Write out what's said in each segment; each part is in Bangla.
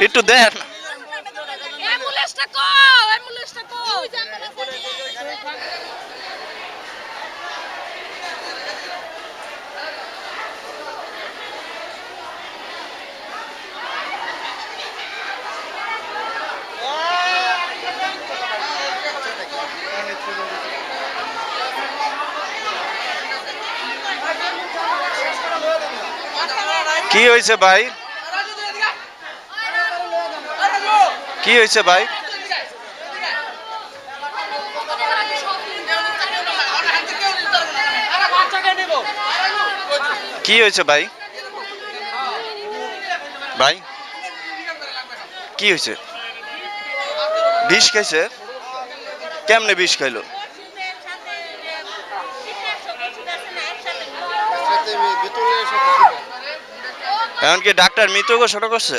একটু দেন অ্যাম্বুলেন্সটা কও অ্যাম্বুলেন্সটা কও কি হয়েছে ভাই? কি হয়েছে ভাই? কি হয়েছে ভাই? ভাই? কি হয়েছে? বিষ খাইছে? কেমনে বিষ খাইলো? এমনকি ডাক্তার মৃত ঘোষণা করছে?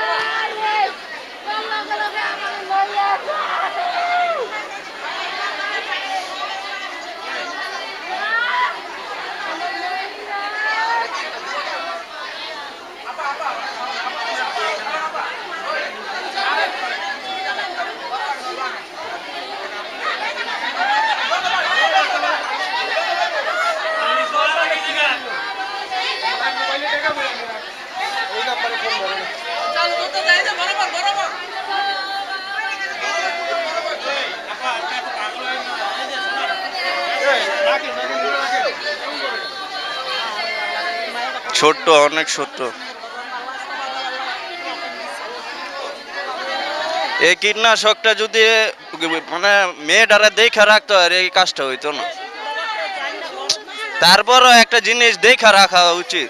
ছোট্ট, অনেক ছোট্ট। এই কীটনাশকটা যদি মানে মেয়েটারা দেখা রাখতো, আর এই কাজটা হইতো না। তারপরও একটা জিনিস দেখা রাখা উচিত।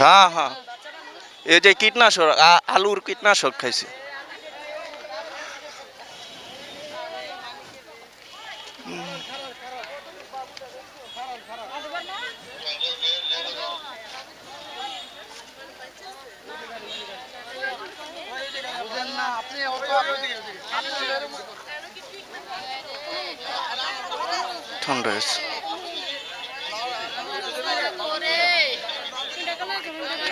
হ্যাঁ হ্যাঁ। এই যে কীটনাশক আলুর কীটনাশক খাইছে। ঠান্ডা হয়েছে।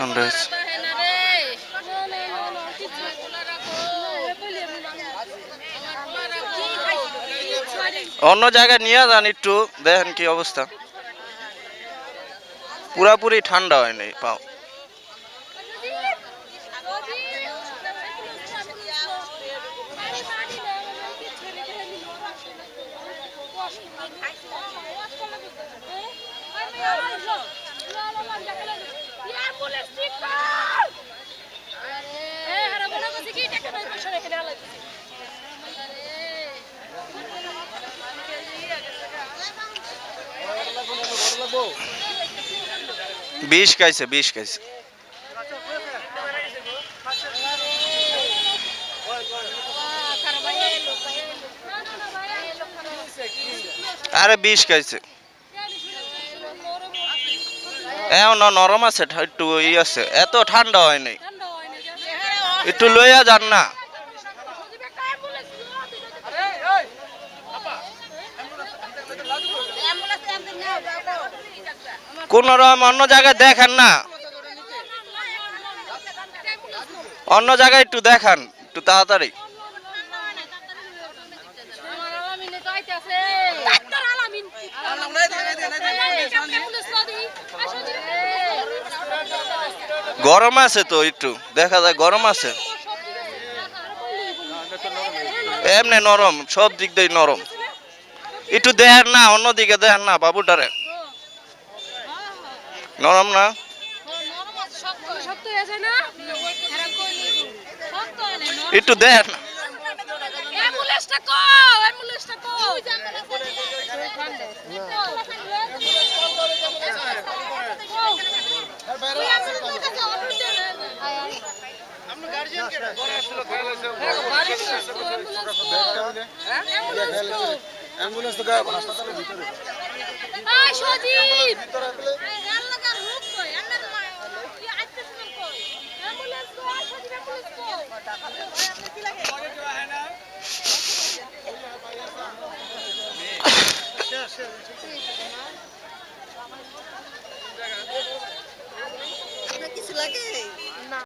ঠান্ডা হয়েছে অন্য জায়গায় নিয়ে যান একটু দেখেন কি অবস্থা। পুরাপুরি ঠান্ডা হয়নি পাও। বিষ খাইছে বিষ খাইছে। আরে বিষ খাইছে। এখন নরম আছে একটু ই আছে এত ঠান্ডা হয় নাই একটু লইয়া যান না কোন রকম অন্য জায়গায় দেখেন না অন্য জায়গায় একটু দেখান একটু তাড়াতাড়ি গরম আছে তো একটু, দেখা যায় গরম আছে। এমনি নরম, সব দিক দিয়ে নরম। একটু দেখার না, অন্যদিকে দেখার না, বাবুটারে। নরম না? একটু দেখার না। অ্যাম্বুলেন্সটা কো অ্যাম্বুলেন্সটা কো অ্যাম্বুলেন্স তো হাসপাতালের ভিতরে লাগে like, hey.